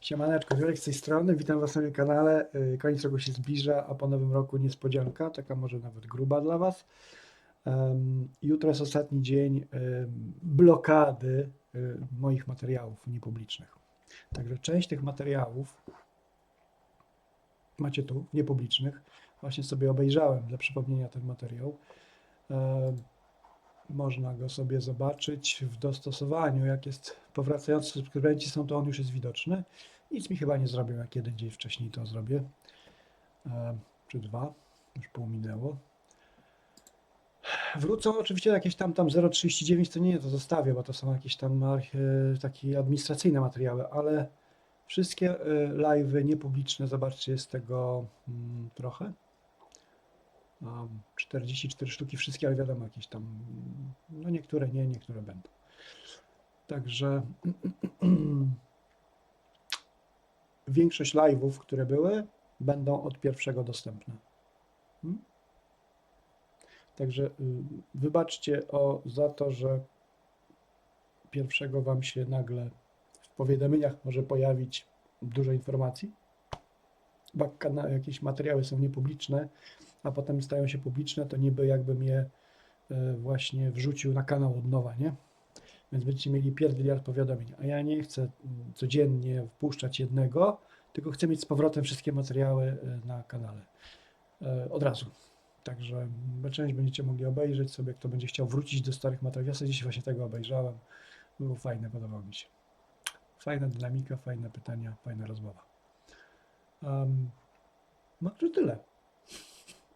Siemaneczko, Wielek z tej strony, witam Was na moim kanale. Y, Koniec roku się zbliża, a po nowym roku niespodzianka, taka może nawet gruba dla Was. Jutro jest ostatni dzień em, blokady y, moich materiałów niepublicznych. Także część tych materiałów macie tu, niepublicznych. Właśnie sobie obejrzałem dla przypomnienia ten materiał. Można go sobie zobaczyć w dostosowaniu. Jak jest powracający subskrybenci są, to on już jest widoczny. Nic mi chyba nie zrobią, jak jeden dzień wcześniej to zrobię. E, czy dwa. Już pół minęło. Wrócą oczywiście jakieś tam, tam 0,39, to nie, to zostawię, bo to są jakieś tam takie administracyjne materiały, ale wszystkie e, live'y niepubliczne, zobaczcie, jest tego mm, trochę. Mam 44 sztuki, wszystkie, ale wiadomo, jakieś tam, no niektóre nie, niektóre będą. Także większość live'ów, które były, będą od pierwszego dostępne. Hmm? Także y, wybaczcie o, za to, że pierwszego Wam się nagle w powiadomieniach może pojawić dużo informacji, jakieś materiały są niepubliczne, a potem stają się publiczne, to niby jakbym je y, właśnie wrzucił na kanał od nowa, nie? Więc będziecie mieli pierdyliard powiadomień. A ja nie chcę mm, codziennie wpuszczać jednego, tylko chcę mieć z powrotem wszystkie materiały y, na kanale. y, Od razu. Także mm, część będziecie mogli obejrzeć sobie, kto będzie chciał wrócić do starych materiałów. Ja sobie dzisiaj właśnie tego obejrzałem. Było fajne, podobało mi się. Fajna dynamika, fajne pytania, fajna rozmowa. Um, no to tyle.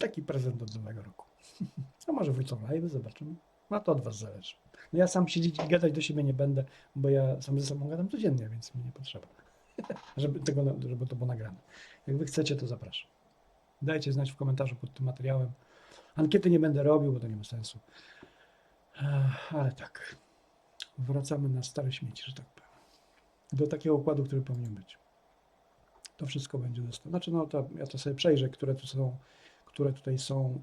Taki prezent od nowego roku. A może wrócą live, zobaczymy. No to od Was zależy. No ja sam siedzieć i gadać do siebie nie będę, bo ja sam ze sobą gadam codziennie, więc mi nie potrzeba. żeby, tego, żeby to było nagrane. Jak Wy chcecie, to zapraszam. Dajcie znać w komentarzu pod tym materiałem. Ankiety nie będę robił, bo to nie ma sensu. Ale tak. Wracamy na stare śmieci, że tak powiem. Do takiego układu, który powinien być. To wszystko będzie dostępne. Znaczy, no to ja to sobie przejrzę, które tu są, które tutaj są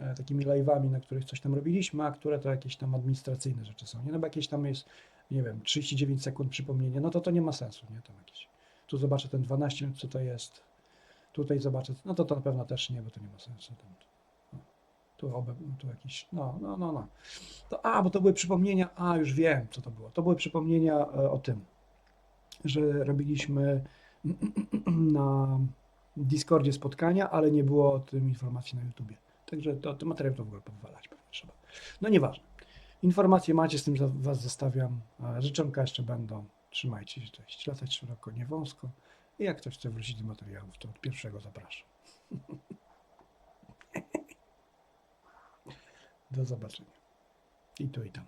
e, takimi live'ami, na których coś tam robiliśmy, a które to jakieś tam administracyjne rzeczy są. Nie, no bo jakieś tam jest, nie wiem, 39 sekund przypomnienie, no to to nie ma sensu, nie? Tam jakieś. Tu zobaczę ten 12 minut, co to jest. Tutaj zobaczę, no to to na pewno też nie, bo to nie ma sensu. Tam, no. Tu, obe, tu jakiś, no, no, no, no. To, a, bo to były przypomnienia, a już wiem, co to było. To były przypomnienia e, o tym, że robiliśmy na Discordzie spotkania, ale nie było o tym informacji na YouTubie. Także to, to materiał to w ogóle powywalać pewnie trzeba. No nieważne. Informacje macie, z tym was zostawiam. Życzonka jeszcze będą. Trzymajcie się, cześć. Latać szeroko, nie wąsko. I jak ktoś chce wrócić do materiałów, to od pierwszego zapraszam. Do zobaczenia. I tu i tam.